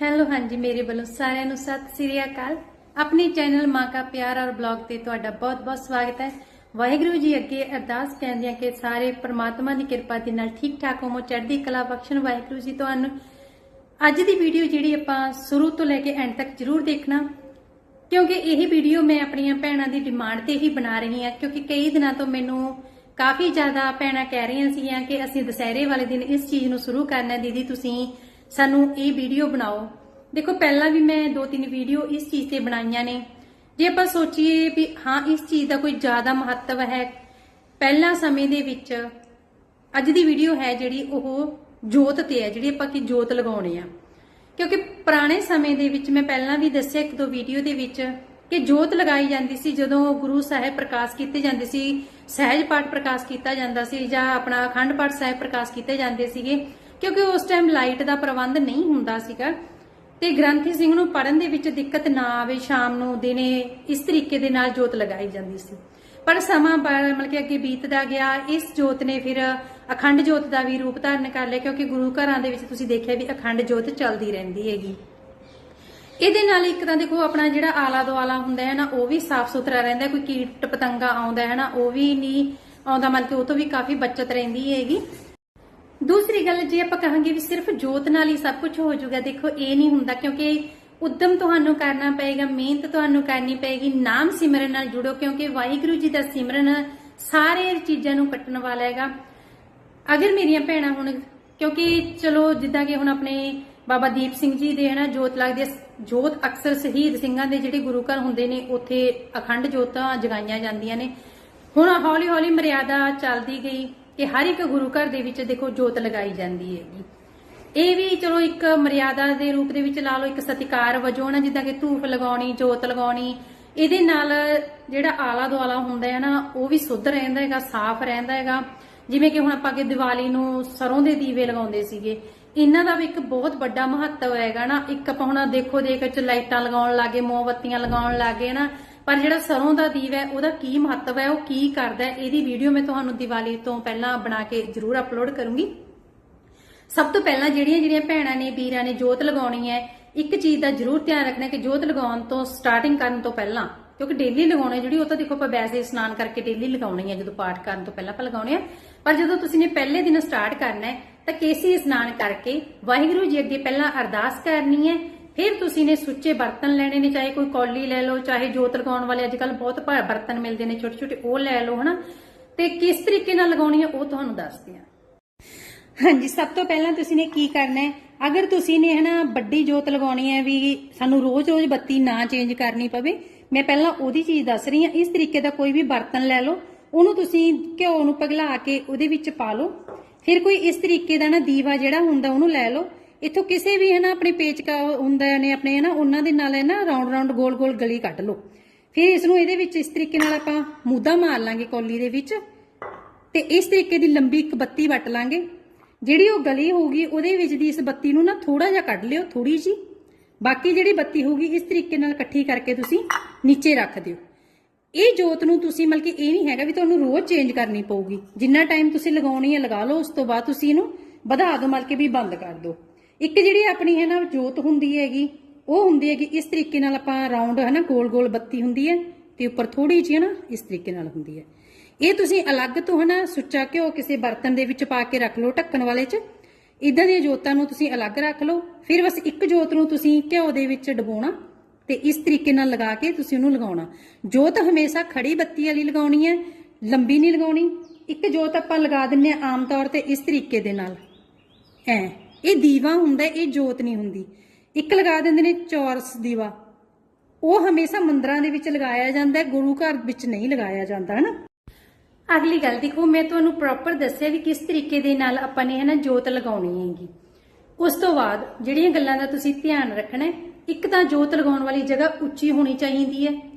Hello, ਹਾਂਜੀ, ਮੇਰੇ ਵੱਲੋਂ ਸਾਰਿਆਂ ਨੂੰ ਸਤਿ ਸ੍ਰੀ ਅਕਾਲ। ਆਪਣੇ ਚੈਨਲ ਮਾਂ ਕਾ ਪਿਆਰ ਔਰ ਬਲੌਗ ਤੇ ਤੁਹਾਡਾ ਬਹੁਤ-ਬਹੁਤ ਸਵਾਗਤ ਹੈ। ਵਾਹਿਗੁਰੂ ਜੀ ਅੱਗੇ ਅਰਦਾਸ ਕਹਿੰਦੇ ਆ ਕਿ ਸਾਰੇ ਪ੍ਰਮਾਤਮਾ ਦੀ ਕਿਰਪਾ ਦੇ ਨਾਲ ਠੀਕ ਠਾਕ ਹੋਵੋ, ਚੜ੍ਹਦੀ ਕਲਾ ਬਖਸ਼ਣ ਵਾਹਿਗੁਰੂ ਜੀ ਤੁਹਾਨੂੰ। ਅੱਜ ਦੀ ਵੀਡੀਓ ਜਿਹੜੀ ਆਪਾਂ ਸ਼ੁਰੂ ਤੋਂ ਲੈ ਕੇ ਐਂਡ ਤੱਕ ਜ਼ਰੂਰ ਦੇਖਣਾ, ਕਿਉਂਕਿ ਇਹ ਵੀਡੀਓ ਮੈਂ ਆਪਣੀਆਂ ਭੈਣਾਂ ਦੀ ਡਿਮਾਂਡ ਤੇ ਹੀ ਬਣਾ ਰਹੀ ਹਾਂ, ਕਿਉਂਕਿ ਕਈ ਦਿਨਾਂ ਤੋਂ ਮੈਨੂੰ ਕਾਫੀ ਜ਼ਿਆਦਾ ਭੈਣਾਂ ਕਹਿ ਰਹੀਆਂ ਸੀਗੀਆਂ ਕਿ ਅਸੀਂ ਦੁਸਹਿਰੇ ਵਾਲੇ ਦਿਨ ਇਸ ਚੀਜ਼ ਨੂੰ ਸ਼ੁਰੂ ਕਰਨਾ ਦੀਦੀ, ਤੁਸੀਂ ਸਾਨੂੰ ਇਹ ਵੀਡੀਓ ਬਣਾਓ। ਦੇਖੋ, ਪਹਿਲਾਂ ਵੀ ਮੈਂ ਦੋ ਤਿੰਨ ਵੀਡੀਓ ਇਸ ਚੀਜ਼ ਤੇ ਬਣਾਈਆਂ ਨੇ। ਜੇ ਆਪਾਂ ਸੋਚੀਏ ਵੀ ਹਾਂ, ਇਸ ਚੀਜ਼ ਦਾ ਕੋਈ ਜ਼ਿਆਦਾ ਮਹੱਤਵ ਹੈ, ਪਹਿਲਾਂ ਸਮੇਂ ਦੇ ਵਿੱਚ ਅੱਜ ਦੀ ਵੀਡੀਓ ਹੈ ਜਿਹੜੀ ਉਹ ਜੋਤ ਤੇ ਹੈ, ਜਿਹੜੀ ਆਪਾਂ ਕਿ ਜੋਤ ਲਗਾਉਣੇ ਆ। ਕਿਉਂਕਿ ਪੁਰਾਣੇ ਸਮੇਂ ਦੇ ਵਿੱਚ ਮੈਂ ਪਹਿਲਾਂ ਵੀ ਦੱਸਿਆ ਇੱਕ ਦੋ ਵੀਡੀਓ ਦੇ ਵਿੱਚ ਕਿ ਜੋਤ ਲਗਾਈ ਜਾਂਦੀ ਸੀ ਜਦੋਂ ਗੁਰੂ ਸਾਹਿਬ ਪ੍ਰਕਾਸ਼ ਕੀਤੇ ਜਾਂਦੇ ਸੀ, ਸਹਿਜ ਪਾਠ ਪ੍ਰਕਾਸ਼ ਕੀਤਾ ਜਾਂਦਾ ਸੀ ਜਾਂ ਆਪਣਾ ਅਖੰਡ ਪਾਠ ਸਾਹਿਬ ਪ੍ਰਕਾਸ਼ ਕੀਤੇ ਜਾਂਦੇ ਸੀਗੇ। ਕਿਉਂਕਿ ਉਸ ਟਾਈਮ ਲਾਈਟ ਦਾ ਪ੍ਰਬੰਧ ਨਹੀਂ ਹੁੰਦਾ ਸੀਗਾ। ਤੇ ਗ੍ਰੰਥੀ ਸਿੰਘ ਨੂੰ ਪੜਨ ਦੇ ਵਿੱਚ ਦਿੱਕਤ ਨਾ ਆਵੇ, ਸ਼ਾਮ ਨੂੰ ਦਿਨੇ ਇਸ ਤਰੀਕੇ ਦੇ ਨਾਲ ਜੋਤ ਲਗਾਈ ਜਾਂਦੀ ਸੀ। ਪਰ ਸਮਾਂ ਮਤਲਬ ਕਿ ਅੱਗੇ ਬੀਤਦਾ ਗਿਆ। ਇਸ ਜੋਤ ਨੇ ਫਿਰ ਅਖੰਡ ਜੋਤ ਦਾ ਵੀ ਰੂਪ ਧਾਰਨ ਕਰ ਲਿਆ, ਕਿਉਂਕਿ ਗੁਰੂ ਘਰਾਂ ਦੇ ਵਿੱਚ ਤੁਸੀਂ ਦੇਖਿਆ ਵੀ ਅਖੰਡ ਜੋਤ ਚੱਲਦੀ ਰਹਿੰਦੀ ਹੈਗੀ। ਇਹਦੇ ਨਾਲ ਇੱਕ ਤਾਂ ਦੇਖੋ ਆਪਣਾ ਜਿਹੜਾ ਆਲਾ ਦੁਆਲਾ ਹੁੰਦਾ ਹੈ ਨਾ, ਉਹ ਵੀ ਸਾਫ਼ ਸੁਥਰਾ ਰਹਿੰਦਾ, ਕੋਈ ਕੀਟ ਪਤੰਗਾ ਆਉਂਦਾ ਹੈ ਨਾ, ਉਹ ਵੀ ਨਹੀਂ ਆਉਂਦਾ, ਮਤਲਬ ਕਿ ਉਹ ਤੋਂ ਵੀ ਕਾਫੀ ਬਚਤ ਰਹਿੰਦੀ ਹੈਗੀ। ਦੂਸਰੀ ਗੱਲ, ਜੇ ਆਪਾਂ ਕਹਾਂਗੇ ਵੀ ਸਿਰਫ ਜੋਤ ਨਾਲ ਹੀ ਸਭ ਕੁਝ ਹੋ ਜਾਊਗਾ, ਦੇਖੋ, ਇਹ ਨਹੀਂ ਹੁੰਦਾ, ਕਿਉਂਕਿ ਉਦਮ ਤੁਹਾਨੂੰ ਕਰਨਾ ਪਏਗਾ, ਮਿਹਨਤ ਤੁਹਾਨੂੰ ਕਰਨੀ ਪਏਗੀ, ਨਾਮ ਸਿਮਰਨ ਨਾਲ ਜੁੜੋ, ਕਿਉਂਕਿ ਵਾਹਿਗੁਰੂ ਜੀ ਦਾ ਸਿਮਰਨ ਸਾਰੇ ਚੀਜ਼ਾਂ ਨੂੰ ਕੱਟਣ ਵਾਲਾ ਹੈਗਾ। ਅਗਰ ਮੇਰੀਆਂ ਭੈਣਾਂ ਹੁਣ, ਕਿਉਂਕਿ ਚਲੋ, ਜਿੱਦਾਂ ਕਿ ਹੁਣ ਆਪਣੇ ਬਾਬਾ ਦੀਪ ਸਿੰਘ ਜੀ ਦੇ, ਹਨਾ, ਜੋਤ ਲੱਗਦੀ ਹੈ ਜੋਤ ਅਕਸਰ ਸ਼ਹੀਦ ਸਿੰਘਾਂ ਦੇ ਜਿਹੜੇ ਗੁਰੂ ਘਰ ਹੁੰਦੇ ਨੇ, ਉੱਥੇ ਅਖੰਡ ਜੋਤਾਂ ਜਗਾਈਆਂ ਜਾਂਦੀਆਂ ਨੇ। ਹੁਣ ਹੌਲੀ ਹੌਲੀ ਮਰਿਆਦਾ ਚੱਲਦੀ ਗਈ। ਕਿ ਹਰ ਇੱਕ ਗੁਰੂ ਘਰ ਦੇ ਵਿੱਚ ਦੇਖੋ ਜੋਤ ਲਗਾਈ ਜਾਂਦੀ ਹੈਗੀ। ਇਹ ਵੀ ਚਲੋ ਇੱਕ ਮਰਿਆਦਾ ਦੇ ਰੂਪ ਦੇ ਵਿੱਚ ਲਾ ਲਓ, ਇੱਕ ਸਤਿਕਾਰ ਵਜੋਂ ਨਾ, ਜਿੱਦਾਂ ਕਿ ਧੂਫ ਲਗਾਉਣੀ, ਜੋਤ ਲਗਾਉਣੀ, ਇਹਦੇ ਨਾਲ ਜਿਹੜਾ ਆਲਾ ਦੁਆਲਾ ਹੁੰਦਾ ਹੈ ਨਾ, ਉਹ ਵੀ ਸੁੱਧ ਰਹਿੰਦਾ ਹੈਗਾ, ਸਾਫ਼ ਰਹਿੰਦਾ ਹੈਗਾ। ਜਿਵੇਂ ਕਿ ਹੁਣ ਆਪਾਂ ਅੱਗੇ ਦੀਵਾਲੀ ਨੂੰ ਸਰੋਂ ਦੇ ਦੀਵੇ ਲਗਾਉਂਦੇ ਸੀਗੇ, ਇਹਨਾਂ ਦਾ ਵੀ ਇੱਕ ਬਹੁਤ ਵੱਡਾ ਮਹੱਤਵ ਹੈਗਾ ਨਾ। ਇੱਕ ਆਪਾਂ ਹੁਣ ਦੇਖੋ ਦੇਖ ਚ ਲਾਈਟਾਂ ਲਗਾਉਣ ਲੱਗੇ ਮੋਮਬੱਤੀਆਂ ਲਗਾਉਣ ਲੱਗੇ ਨਾ ਪਰ ਜਿਹੜਾ ਸਰੋਂ ਦਾ ਦੀਵਾ ਹੈ, ਉਹਦਾ ਕੀ ਮਹੱਤਵ ਹੈ, ਉਹ ਕੀ ਕਰਦਾ ਹੈ, ਇਹਦੀ ਵੀਡੀਓ ਮੈਂ ਤੁਹਾਨੂੰ ਦੀਵਾਲੀ ਤੋਂ ਪਹਿਲਾਂ ਬਣਾ ਕੇ ਜ਼ਰੂਰ ਅਪਲੋਡ ਕਰੂੰਗੀ। ਸਭ ਤੋਂ ਪਹਿਲਾਂ ਜਿਹੜੀਆਂ ਜਿਹੜੀਆਂ ਭੈਣਾਂ ਨੇ, ਵੀਰਾਂ ਨੇ ਜੋਤ ਲਗਾਉਣੀ ਹੈ, ਇੱਕ ਚੀਜ਼ ਦਾ ਜ਼ਰੂਰ ਧਿਆਨ ਰੱਖਣਾ ਕਿ ਜੋਤ ਲਗਾਉਣ ਤੋਂ ਸਟਾਰਟਿੰਗ ਕਰਨ ਤੋਂ ਪਹਿਲਾਂ, ਕਿਉਂਕਿ ਡੇਲੀ ਲਗਾਉਣੀ ਜਿਹੜੀ, ਉਹ ਤਾਂ ਦੇਖੋ ਆਪਾਂ ਵੈਸੇ ਇਸ਼ਨਾਨ ਕਰਕੇ ਡੇਲੀ ਲਗਾਉਣੀ ਹੈ, ਜਦੋਂ ਪਾਠ ਕਰਨ ਤੋਂ ਪਹਿਲਾਂ ਆਪਾਂ ਲਗਾਉਣੇ ਆ। ਪਰ ਜਦੋਂ ਤੁਸੀਂ ਨੇ ਪਹਿਲੇ ਦਿਨ ਸਟਾਰਟ ਕਰਨਾ ਹੈ, ਤਾਂ ਕੇਸੀ ਇਸ਼ਨਾਨ ਕਰਕੇ ਵਾਹਿਗੁਰੂ ਜੀ ਅੱਗੇ ਪਹਿਲਾਂ ਅਰਦਾਸ ਕਰਨੀ ਹੈ ਫਿਰ ਤੁਸੀਂ ਨੇ ਸੁੱਚੇ ਬਰਤਨ ਲੈਣੇ ਨੇ, ਚਾਹੇ ਕੋਈ ਕੌਲੀ ਲੈ ਲਓ, ਚਾਹੇ ਜੋਤ ਲਗਾਉਣ ਵਾਲੇ ਅੱਜ ਕੱਲ ਬਹੁਤ ਬਰਤਨ ਮਿਲਦੇ ਨੇ ਛੋਟੇ ਛੋਟੇ ਉਹ ਲੈ ਲਓ, ਹਨਾ? ਤੇ ਕਿਸ ਤਰੀਕੇ ਨਾਲ ਲਗਾਉਣੀ ਹੈ, ਉਹ ਤੁਹਾਨੂੰ ਦੱਸਦੇ ਆ ਹਾਂਜੀ, ਸਭ ਤੋਂ ਪਹਿਲਾਂ ਤੁਸੀਂ ਨੇ ਕੀ ਕਰਨਾ ਹੈ? ਅਗਰ ਤੁਸੀਂ ਨੇ, ਹਨਾ, ਵੱਡੀ ਜੋਤ ਲਗਾਉਣੀ ਹੈ ਵੀ ਸਾਨੂੰ ਰੋਜ਼-ਰੋਜ਼ ਬੱਤੀ ਨਾ ਚੇਂਜ ਕਰਨੀ ਪਵੇ, ਮੈਂ ਪਹਿਲਾਂ ਉਹਦੀ ਚੀਜ਼ ਦੱਸ ਰਹੀ ਹਾਂ, ਇਸ ਤਰੀਕੇ ਦਾ ਕੋਈ ਵੀ ਬਰਤਨ ਲੈ ਲਓ, ਉਹਨੂੰ ਤੁਸੀਂ ਘਿਓ ਨੂੰ ਪਿਘਲਾ ਕੇ ਉਹਦੇ ਵਿੱਚ ਪਾ ਲਓ। ਫਿਰ ਕੋਈ ਇਸ ਤਰੀਕੇ ਦਾ ਨਾ ਦੀਵਾ ਜਿਹੜਾ ਹੁੰਦਾ, ਉਹਨੂੰ ਲੈ ਲਓ। ਇੱਥੋਂ ਕਿਸੇ ਵੀ ਹੈ ਨਾ ਆਪਣੇ ਪੇਚਕਾ ਹੁੰਦਾ ਨੇ ਆਪਣੇ ਹੈ ਨਾ ਉਹਨਾਂ ਦੇ ਨਾਲ ਹੈ ਨਾ ਰਾਉਂਡ ਰਾਉਂਡ ਗੋਲ-ਗੋਲ ਗਲੀ ਕੱਢ ਲਓ। ਫਿਰ ਇਸ ਨੂੰ ਇਹਦੇ ਵਿੱਚ ਇਸ ਤਰੀਕੇ ਨਾਲ ਆਪਾਂ ਮੂਦਾ ਮਾਰ ਲਾਂਗੇ ਕੌਲੀ ਦੇ ਵਿੱਚ ਤੇ ਇਸ ਤਰੀਕੇ ਦੀ ਲੰਬੀ ਇੱਕ ਬੱਤੀ ਵੱਟ ਲਾਂਗੇ। ਜਿਹੜੀ ਉਹ ਗਲੀ ਹੋਊਗੀ, ਉਹਦੇ ਵਿੱਚ ਦੀ ਇਸ ਬੱਤੀ ਨੂੰ ਨਾ ਥੋੜਾ ਜਿਹਾ ਕੱਢ ਲਿਓ ਥੋੜੀ ਜੀ ਬਾਕੀ ਜਿਹੜੀ ਬੱਤੀ ਹੋਊਗੀ, ਇਸ ਤਰੀਕੇ ਨਾਲ ਇਕੱਠੀ ਕਰਕੇ ਤੁਸੀਂ ਨੀਚੇ ਰੱਖ ਦਿਓ। ਇਹ ਜੋਤ ਨੂੰ ਤੁਸੀਂ ਮਤਲਬ ਕਿ ਇਹ ਨਹੀਂ ਹੈਗਾ ਵੀ ਤੁਹਾਨੂੰ ਰੋਜ਼ ਚੇਂਜ ਕਰਨੀ ਪਊਗੀ। ਜਿੰਨਾ ਟਾਈਮ ਤੁਸੀਂ ਲਗਾਉਣੀ ਹੈ, ਲਗਾ ਲਓ, ਉਸ ਤੋਂ ਬਾਅਦ ਤੁਸੀਂ ਇਹਨੂੰ ਵਧਾ ਦਿਓ, ਮਤਲਬ ਕਿ ਵੀ ਬੰਦ ਕਰ ਦਿਓ। ਇੱਕ ਜਿਹੜੀ ਆਪਣੀ ਹੈ ਨਾ ਜੋਤ ਹੁੰਦੀ ਹੈਗੀ, ਉਹ ਹੁੰਦੀ ਹੈਗੀ, ਇਸ ਤਰੀਕੇ ਨਾਲ ਆਪਾਂ ਰਾਉਂਡ ਹੈ ਨਾ ਗੋਲ ਗੋਲ ਬੱਤੀ ਹੁੰਦੀ ਹੈ ਤੇ ਉੱਪਰ ਥੋੜੀ ਜਿਹੀ ਹੈ ਨਾ ਇਸ ਤਰੀਕੇ ਨਾਲ ਹੁੰਦੀ ਹੈ। ਇਹ ਤੁਸੀਂ ਅਲੱਗ ਤੋਂ ਹੈ ਨਾ ਸੁੱਚਾ ਘਿਓ ਕਿਸੇ ਬਰਤਨ ਦੇ ਵਿੱਚ ਪਾ ਕੇ ਰੱਖ ਲਓ ਢੱਕਣ ਵਾਲੇ 'ਚ। ਇਦਾਂ ਦੀਆਂ ਜੋਤਾਂ ਨੂੰ ਤੁਸੀਂ ਅਲੱਗ ਰੱਖ ਲਓ। ਫਿਰ ਬਸ ਇੱਕ ਜੋਤ ਨੂੰ ਤੁਸੀਂ ਘਿਓ ਦੇ ਵਿੱਚ ਡਬੋਣਾ ਤੇ ਇਸ ਤਰੀਕੇ ਨਾਲ ਲਗਾ ਕੇ ਤੁਸੀਂ ਉਹਨੂੰ ਲਗਾਉਣਾ। ਜੋਤ ਹਮੇਸ਼ਾ ਖੜੀ ਬੱਤੀ ਵਾਲੀ ਲਗਾਉਣੀ ਹੈ, ਲੰਬੀ ਨਹੀਂ ਲਗਾਉਣੀ। ਇੱਕ ਜੋਤ ਆਪਾਂ ਲਗਾ ਦਿੰਨੇ ਆ ਆਮ ਤੌਰ ਤੇ ਇਸ ਤਰੀਕੇ ਦੇ ਨਾਲ। ਐ। ਇਹ ਦੀਵਾ ਹੁੰਦਾ, ਇਹ ਜੋਤ ਨਹੀਂ ਹੁੰਦੀ। ਇੱਕ ਲਗਾ ਦਿੰਦੇ ਨੇ ਚੌਰਸ ਦੀਵਾ। ਉਹ ਹਮੇਸ਼ਾ ਮੰਦਰਾਂ ਦੇ ਵਿੱਚ ਲਗਾਇਆ ਜਾਂਦਾ ਹੈ, ਗੁਰੂ ਘਰ ਵਿੱਚ ਨਹੀਂ ਲਗਾਇਆ ਜਾਂਦਾ, ਹਨਾ? ਅਗਲੀ ਗੱਲ ਦੇਖੋ, ਮੈਂ ਤੁਹਾਨੂੰ ਪ੍ਰੋਪਰ ਦੱਸਿਆ ਵੀ ਕਿਸ ਤਰੀਕੇ ਦੇ ਨਾਲ ਆਪਾਂ ਨੇ, ਹਨਾ, ਜੋਤ ਲਗਾਉਣੀ ਹੈਗੀ। ਉਸ ਤੋਂ ਬਾਅਦ ਜਿਹੜੀਆਂ ਗੱਲਾਂ ਦਾ ਤੁਸੀਂ ਧਿਆਨ ਰੱਖਣਾ ਇੱਕ ਤਾਂ ਜੋਤ ਲਗਾਉਣ ਵਾਲੀ ਜਗ੍ਹਾ ਉੱਚੀ ਹੋਣੀ ਚਾਹੀਦੀ ਹੈ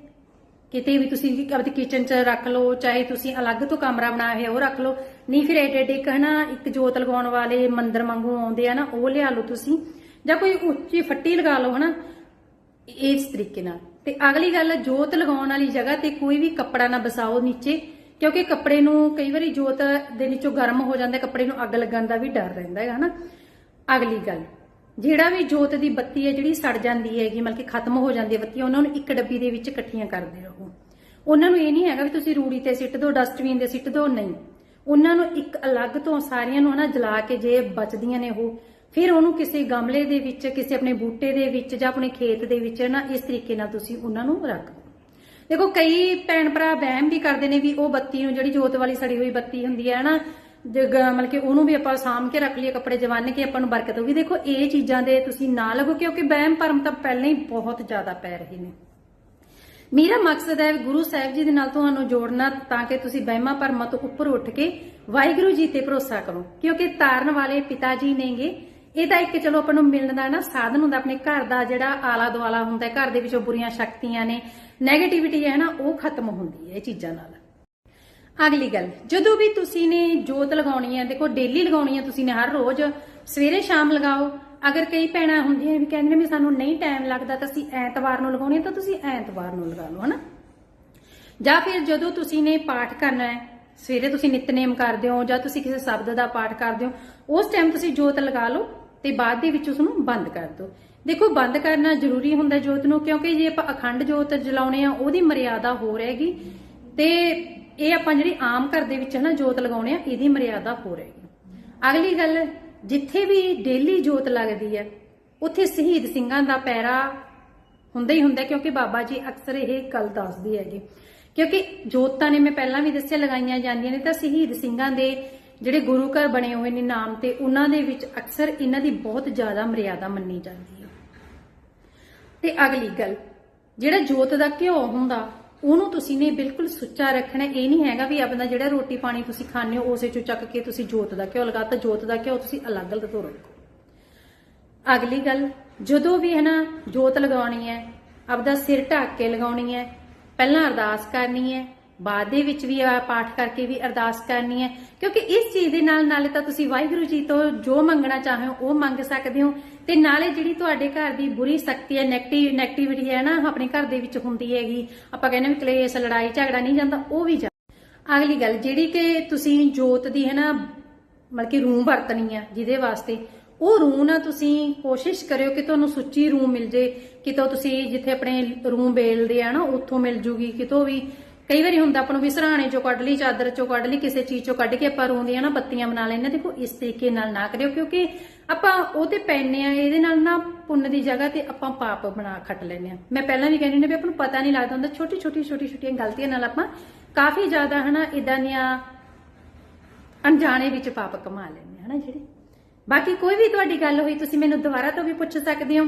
ਕਿਤੇ ਵੀ ਤੁਸੀਂ ਆਪਣੀ ਕਿਚਨ 'ਚ ਰੱਖ ਲਓ, ਚਾਹੇ ਤੁਸੀਂ ਅਲੱਗ ਤੋਂ ਕਮਰਾ ਬਣਾਇਆ ਹੋਇਆ ਉਹ ਰੱਖ ਲਓ। ਨਹੀਂ ਫਿਰ ਐਡੇ ਐਡੇ ਇੱਕ ਹਨਾ, ਇੱਕ ਜੋਤ ਲਗਾਉਣ ਵਾਲੇ ਮੰਦਰ ਵਾਂਗੂ ਆਉਂਦੇ ਆ ਨਾ, ਉਹ ਲਿਆ ਲਓ ਤੁਸੀਂ। ਜਾਂ ਕੋਈ ਉੱਚੀ ਫੱਟੀ ਲਗਾ ਲਓ ਹਨਾ, ਇਸ ਤਰੀਕੇ ਨਾਲ। ਤੇ ਅਗਲੀ ਗੱਲ, ਜੋਤ ਲਗਾਉਣ ਵਾਲੀ ਜਗ੍ਹਾ ਤੇ ਕੋਈ ਵੀ ਕੱਪੜਾ ਨਾ ਬਸਾਓ ਨੀਚੇ, ਕਿਉਂਕਿ ਕੱਪੜੇ ਨੂੰ ਕਈ ਵਾਰੀ ਜੋਤ ਦੇ ਨੀਚੋਂ ਗਰਮ ਹੋ ਜਾਂਦਾ, ਕੱਪੜੇ ਨੂੰ ਅੱਗ ਲੱਗਣ ਦਾ ਵੀ ਡਰ ਰਹਿੰਦਾ ਹੈ ਹਨਾ। ਅਗਲੀ ਗੱਲ ਜਿਹੜਾ ਵੀ ਜੋਤ ਦੀ ਬੱਤੀ ਹੈ, ਜਿਹੜੀ ਸੜ ਜਾਂਦੀ ਹੈਗੀ, ਮਤਲਬ ਕਿ ਖਤਮ ਹੋ ਜਾਂਦੀ ਹੈ ਬੱਤੀ, ਉਹਨਾਂ ਨੂੰ ਇੱਕ ਡੱਬੀ ਦੇ ਵਿੱਚ ਇਕੱਠੀਆਂ ਕਰਦੇ ਰਹੋ। ਉਹਨਾਂ ਨੂੰ ਇਹ ਨਹੀਂ ਹੈਗਾ ਵੀ ਤੁਸੀਂ ਰੂੜੀ ਤੇ ਸਿੱਟ ਦਿਓ, ਡਸਟਬਿਨ ਦੇ ਸਿੱਟ ਦਿਓ, ਨਹੀਂ। ਉਹਨਾਂ ਨੂੰ ਇੱਕ ਅਲੱਗ ਤੋਂ ਸਾਰੀਆਂ ਨੂੰ ਹਨਾ ਜਲਾ ਕੇ ਜੇ ਬਚਦੀਆਂ ਨੇ ਉਹ, ਫਿਰ ਉਹਨੂੰ ਕਿਸੇ ਗਮਲੇ ਦੇ ਵਿੱਚ, ਕਿਸੇ ਆਪਣੇ ਬੂਟੇ ਦੇ ਵਿੱਚ ਜਾਂ ਆਪਣੇ ਖੇਤ ਦੇ ਵਿੱਚ ਨਾ ਇਸ ਤਰੀਕੇ ਨਾਲ ਤੁਸੀਂ ਉਹਨਾਂ ਨੂੰ ਰੱਖ ਦੇਖੋ, ਕਈ ਭੈਣ ਭਰਾ ਵਹਿਮ ਵੀ ਕਰਦੇ ਨੇ ਵੀ ਉਹ ਬੱਤੀ ਨੂੰ, ਜਿਹੜੀ ਜੋਤ ਵਾਲੀ ਸੜੀ ਹੋਈ ਬੱਤੀ ਹੁੰਦੀ ਹੈ ਨਾ ਮਤਲਬ ਕਿ ਉਹਨੂੰ ਵੀ ਆਪਾਂ ਸਾਂਭ ਕੇ ਰੱਖ ਲਈਏ ਕੱਪੜੇ ਜਵਾਨ ਕੇ ਆਪਾਂ ਨੂੰ ਬਰਕਤ ਹੋਊਗੀ। ਦੇਖੋ, ਇਹ ਚੀਜ਼ਾਂ ਦੇ ਤੁਸੀਂ ਨਾ ਲੱਗੋ ਕਿਉਂਕਿ ਵਹਿਮ ਭਰਮ ਤਾਂ ਪਹਿਲਾਂ ਹੀ ਬਹੁਤ ਜ਼ਿਆਦਾ ਪੈ ਰਹੇ ਨੇ। ਮੇਰਾ ਮਕਸਦ ਹੈ ਗੁਰੂ ਸਾਹਿਬ ਜੀ ਦੇ ਨਾਲ ਤੁਹਾਨੂੰ ਜੋੜਨਾ ਤਾਂ ਕਿ ਤੁਸੀਂ ਵਹਿਮਾਂ ਭਰਮਾਂ ਤੋਂ ਉੱਪਰ ਉੱਠ ਕੇ ਵਾਹਿਗੁਰੂ ਜੀ ਤੇ ਭਰੋਸਾ ਕਰੋ। ਕਿਉਂਕਿ ਤਾਰਨ ਵਾਲੇ ਪਿਤਾ ਜੀ ਨੇਗੇ। ਇਹ ਤਾਂ ਇੱਕ ਚਲੋ ਆਪਾਂ ਨੂੰ ਮਿਲਣ ਦਾ ਨਾ ਸਾਧਨ ਹੁੰਦਾ ਆਪਣੇ ਘਰ ਦਾ ਜਿਹੜਾ ਆਲਾ ਦੁਆਲਾ ਹੁੰਦਾ ਘਰ ਦੇ ਵਿੱਚੋਂ ਬੁਰੀਆਂ ਸ਼ਕਤੀਆਂ ਨੇ 네ਗੇਟਿਵਿਟੀ ਹੈ ਨਾ, ਉਹ ਖਤਮ ਹੁੰਦੀ ਹੈ ਇਹ ਚੀਜ਼ਾਂ ਨਾਲ। ਅਗਲੀ ਗੱਲ, ਜਦੋਂ ਵੀ ਤੁਸੀਂ ਨੇ ਜੋਤ ਲਗਾਉਣੀ ਹੈ, ਦੇਖੋ ਡੇਲੀ ਲਗਾਉਣੀ ਹੈ ਤੁਸੀਂ ਨੇ ਹਰ ਰੋਜ਼, ਸਵੇਰੇ ਸ਼ਾਮ ਲਗਾਓ। ਅਗਰ ਕਈ ਭੈਣਾਂ ਹੁੰਦੀਆਂ ਵੀ ਕਹਿੰਦੇ ਨੇ ਵੀ ਸਾਨੂੰ ਨਹੀਂ ਟਾਈਮ ਲੱਗਦਾ ਤਾਂ ਅਸੀਂ ਐਤਵਾਰ ਨੂੰ ਲਗਾਉਣੀ ਹੈ, ਤਾਂ ਤੁਸੀਂ ਐਤਵਾਰ ਨੂੰ ਲਗਾ ਲਓ, ਹਨਾ? ਜਾਂ ਫਿਰ ਜਦੋਂ ਤੁਸੀਂ ਨੇ ਪਾਠ ਕਰਨਾ ਹੈ, ਸਵੇਰੇ ਤੁਸੀਂ ਨਿਤਨੇਮ ਕਰਦੇ ਹੋ ਜਾਂ ਤੁਸੀਂ ਕਿਸੇ ਸ਼ਬਦ ਦਾ ਪਾਠ ਕਰਦੇ ਹੋ, ਉਸ ਟਾਈਮ ਤੁਸੀਂ ਜੋਤ ਲਗਾ ਲਓ ਤੇ ਬਾਅਦ ਦੇ ਵਿੱਚ ਉਸ ਨੂੰ ਬੰਦ ਕਰ ਦਿਓ। ਦੇਖੋ ਬੰਦ ਕਰਨਾ ਜ਼ਰੂਰੀ ਹੁੰਦਾ ਜੋਤ ਨੂੰ, ਕਿਉਂਕਿ ਜੇ ਆਪਾਂ ਅਖੰਡ ਜੋਤ ਜਲਾਉਣੇ ਆ, ਉਹਦੀ ਮਰਿਆਦਾ ਹੋ ਰਹੇਗੀ ਤੇ ਇਹ ਆਪਾਂ ਜਿਹੜੀ ਆਮ ਘਰ ਦੇ ਵਿੱਚ ਹਨਾ ਜੋਤ ਲਗਾਉਣੇ ਆ, ਇਹਦੀ ਮਰਿਆਦਾ ਹੋ ਰਹੇਗੀ ਅਗਲੀ ਗੱਲ, ਜਿੱਥੇ ਵੀ ਡੇਲੀ ਜੋਤ ਲੱਗਦੀ ਹੈ, ਉੱਥੇ ਸ਼ਹੀਦ ਸਿੰਘਾਂ ਦਾ ਪੈਰਾ ਹੁੰਦਾ ਹੀ ਹੁੰਦਾ ਕਿਉਂਕਿ ਬਾਬਾ ਜੀ ਅਕਸਰ ਇਹ ਗੱਲ ਦੱਸਦੇ ਹੈਗੇ। ਕਿਉਂਕਿ ਜੋਤਾਂ ਨੇ ਮੈਂ ਪਹਿਲਾਂ ਵੀ ਦੱਸਿਆ, ਲਗਾਈਆਂ ਜਾਂਦੀਆਂ ਨੇ, ਤਾਂ ਸ਼ਹੀਦ ਸਿੰਘਾਂ ਦੇ ਜਿਹੜੇ ਗੁਰੂ ਘਰ ਬਣੇ ਹੋਏ ਨੇ ਨਾਮ ਤੇ, ਉਹਨਾਂ ਦੇ ਵਿੱਚ ਅਕਸਰ ਇਹਨਾਂ ਦੀ ਬਹੁਤ ਜ਼ਿਆਦਾ ਮਰਿਆਦਾ ਮੰਨੀ ਜਾਂਦੀ ਹੈ। ਤੇ ਅਗਲੀ ਗੱਲ, ਜਿਹੜਾ ਜੋਤ ਦਾ ਘਿਓ ਹੁੰਦਾ ਉਹਨੂੰ ਤੁਸੀਂ ਨੇ ਬਿਲਕੁਲ ਸੁੱਚਾ ਰੱਖਣਾ ਇਹ ਨਹੀਂ ਹੈਗਾ ਵੀ ਆਪਣਾ ਜਿਹੜਾ ਰੋਟੀ ਪਾਣੀ ਤੁਸੀਂ ਖਾਂਦੇ ਹੋ, ਉਸੇ ਚੋਂ ਚੱਕ ਕੇ ਤੁਸੀਂ ਜੋਤ ਦਾ ਘਿਓ ਲਗਾਤਾ ਜੋਤ ਦਾ ਘਿਓ ਤੁਸੀਂ ਅਲੱਗ ਅਲੱਗ ਤੋਂ ਰੱਖੋ। ਅਗਲੀ ਗੱਲ, ਜਦੋਂ ਵੀ ਹੈ ਨਾ ਜੋਤ ਲਗਾਉਣੀ ਹੈ, ਆਪਦਾ ਸਿਰ ਢੱਕ ਕੇ ਲਗਾਉਣੀ ਹੈ, ਪਹਿਲਾਂ ਅਰਦਾਸ ਕਰਨੀ ਹੈ ਬਾਅਦ ਦੇ ਵਿੱਚ ਵੀ ਪਾਠ ਕਰਕੇ ਵੀ ਅਰਦਾਸ ਕਰਨੀ ਹੈ। ਕਿਉਂਕਿ ਇਸ ਚੀਜ਼ ਦੇ ਨਾਲ ਨਾਲੇ ਤਾਂ ਤੁਸੀਂ ਵਾਹਿਗੁਰੂ ਜੀ ਤੋਂ ਜੋ ਮੰਗਣਾ ਚਾਹੋ ਉਹ ਮੰਗ ਸਕਦੇ ਹੋ। ਤੇ ਨਾਲੇ ਜਿਹੜੀ ਤੁਹਾਡੇ ਘਰ ਦੀ ਬੁਰੀ ਸ਼ਕਤੀ ਹੈ ਨੈਗੇਟਿਵ ਨੈਗੇਟਿਵਿਟੀ ਹੈ ਨਾ ਆਪਣੇ ਘਰ ਦੇ ਵਿੱਚ ਹੁੰਦੀ ਹੈਗੀ। ਆਪਾਂ ਕਹਿੰਦੇ ਵੀ ਕਲੇਸ਼, ਲੜਾਈ, ਝਗੜਾ ਨਹੀਂ ਜਾਂਦਾ, ਉਹ ਵੀ ਜਾ ਅਗਲੀ ਗੱਲ ਜਿਹੜੀ ਕਿ ਤੁਸੀਂ ਜੋਤ ਦੀ ਹੈ ਨਾ, ਮਤਲਬ ਕਿ ਰੂਮ ਵਰਤਣੀ ਆ ਜਿਹਦੇ ਵਾਸਤੇ, ਉਹ ਰੂਮ ਨਾ ਤੁਸੀਂ ਕੋਸ਼ਿਸ਼ ਕਰਿਓ ਕਿ ਤੁਹਾਨੂੰ ਸੁੱਚੀ ਰੂਮ ਮਿਲ ਜੇ। ਕਿਤੋਂ ਤੁਸੀਂ ਜਿੱਥੇ ਆਪਣੇ ਰੂਮ ਬੇਲਦੇ ਆ ਨਾ, ਉੱਥੋਂ ਮਿਲ ਜੂਗੀ। ਕਿਤੋਂ ਵੀ ਕਈ ਵਾਰੀ ਹੁੰਦਾ ਆਪਾਂ ਨੂੰ ਵੀ ਸਰਾਣੇ ਚੋਂ ਕੱਢ ਲਈ, ਚਾਦਰ ਚੋਂ ਕੱਢ ਲਈ, ਕਿਸੇ ਚੀਜ਼ ਚੋਂ ਕੱਢ ਕੇ ਆਪਾਂ ਰੂਮ ਨਾ, ਬੱਤੀਆਂ ਬਣਾ ਲੈਣੇ ਦੇਖੋ, ਇਸ ਤਰੀਕੇ ਨਾਲ ਨਾ ਕਰਿਓ, ਕਿਉਂਕਿ ਆਪਾਂ ਉਹ ਤੇ ਪੈਨੇ ਆ, ਇਹਦੇ ਨਾਲ ਨਾ ਪੁੰਨ ਦੀ ਜਗ੍ਹਾ ਤੇ ਆਪਾਂ ਪਾਪ ਬਣਾ ਖੱਟ ਲੈਨੇ ਆ ਮੈਂ ਪਹਿਲਾਂ ਵੀ ਕਹਿੰਦੀ ਨੇ ਵੀ ਆਪਾਂ ਨੂੰ ਪਤਾ ਨਹੀਂ ਲੱਗਦਾ ਹੁੰਦਾ, ਛੋਟੀ ਛੋਟੀ ਛੋਟੀ ਛੋਟੀਆਂ ਗਲਤੀਆਂ ਨਾਲ ਆਪਾਂ ਕਾਫੀ ਜ਼ਿਆਦਾ ਹਨਾ ਇਦਾਂ ਦੀਆਂ ਅਣਜਾਣੇ ਵਿੱਚ ਪਾਪ ਕਮਾ ਲੈਂਦੇ ਹਨਾ ਜਿਹੜੇ ਬਾਕੀ ਕੋਈ ਵੀ ਤੁਹਾਡੀ ਗੱਲ ਹੋਈ, ਤੁਸੀਂ ਮੈਨੂੰ ਦੁਬਾਰਾ ਤੋਂ ਵੀ ਪੁੱਛ ਸਕਦੇ ਹੋ।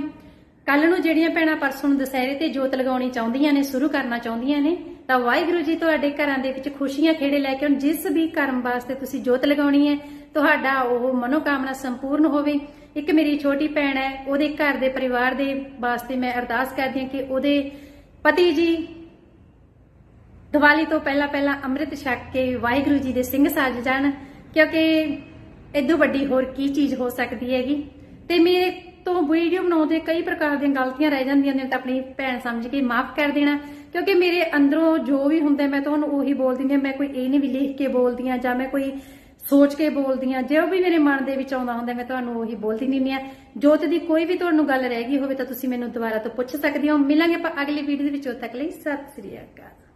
ਕੱਲ ਨੂੰ ਜਿਹੜੀਆਂ ਭੈਣਾਂ ਪਰਸੋਂ ਨੂੰ ਦੁਸਹਿਰੇ ਤੇ ਜੋਤ ਲਗਾਉਣੀ ਚਾਹੁੰਦੀਆਂ ਨੇ, ਸ਼ੁਰੂ ਕਰਨਾ ਚਾਹੁੰਦੀਆਂ ਨੇ ਤਾਂ ਵਾਹਿਗੁਰੂ ਜੀ ਤੁਹਾਡੇ ਘਰਾਂ ਦੇ ਵਿੱਚ ਖੁਸ਼ੀਆਂ ਖੇੜੇ ਲੈ ਕੇ ਆਉਣ ਜਿਸ ਵੀ ਕਰਮ ਵਾਸਤੇ ਤੁਸੀਂ ਜੋਤ ਲਗਾਉਣੀ ਹੈ, ਤੁਹਾਡਾ ਉਹ ਮਨੋਕਾਮਨਾ ਸੰਪੂਰਨ ਹੋਵੇ। ਇੱਕ ਮੇਰੀ ਛੋਟੀ ਭੈਣ ਹੈ, ਉਹਦੇ ਘਰ ਦੇ ਪਰਿਵਾਰ ਦੇ ਵਾਸਤੇ ਮੈਂ ਅਰਦਾਸ ਕਰਦੀ ਹਾਂ ਕਿ ਉਹਦੇ ਪਤੀ ਜੀ ਦੀਵਾਲੀ ਤੋਂ ਪਹਿਲਾਂ ਪਹਿਲਾਂ ਅੰਮ੍ਰਿਤ ਛਕ ਕੇ ਵਾਹਿਗੁਰੂ ਜੀ ਦੇ ਸਿੰਘ ਸਾਜ ਜਾਣ, ਕਿਉਂਕਿ ਇਦੋਂ ਵੱਡੀ ਹੋਰ ਕੀ ਚੀਜ਼ ਹੋ ਸਕਦੀ ਹੈਗੀ? ਤੇ ਮੇਰੇ ਤੋਂ ਵੀਡੀਓ ਬਣਾਉਂਦੇ ਕਈ ਪ੍ਰਕਾਰ ਦੀਆਂ ਗਲਤੀਆਂ ਰਹਿ ਜਾਂਦੀਆਂ ਨੇ, ਤਾਂ ਆਪਣੀ ਭੈਣ ਸਮਝ ਕੇ ਮਾਫ ਕਰ ਦੇਣਾ। ਕਿਉਂਕਿ ਮੇਰੇ ਅੰਦਰੋਂ ਜੋ ਵੀ ਹੁੰਦਾ, ਮੈਂ ਤੁਹਾਨੂੰ ਉਹੀ ਬੋਲ ਦਿੰਦੀ ਹਾਂ। ਮੈਂ ਕੋਈ ਇਹ ਨਹੀਂ ਵੀ ਲਿਖ ਕੇ ਬੋਲਦੀ ਹਾਂ ਜਾਂ ਮੈਂ ਕੋਈ ਸੋਚ ਕੇ ਬੋਲਦੀ ਹਾਂ। ਜੋ ਵੀ ਮੇਰੇ ਮਨ ਦੇ ਵਿੱਚ ਆਉਂਦਾ ਹੁੰਦਾ, ਮੈਂ ਤੁਹਾਨੂੰ ਉਹੀ ਬੋਲਦੀ ਨਹੀਂ ਆ ਜੋਤ ਦੀ ਕੋਈ ਵੀ ਤੁਹਾਨੂੰ ਗੱਲ ਰਹਿ ਗਈ ਹੋਵੇ ਤਾਂ ਤੁਸੀਂ ਮੈਨੂੰ ਦੁਬਾਰਾ ਤੋਂ ਪੁੱਛ ਸਕਦੇ ਹੋ। ਮਿਲਾਂਗੇ ਆਪਾਂ ਅਗਲੀ ਵੀਡੀਓ ਦੇ ਵਿੱਚ। ਉਦੋਂ ਤੱਕ ਲਈ ਸਤਿ ਸ੍ਰੀ ਅਕਾਲ।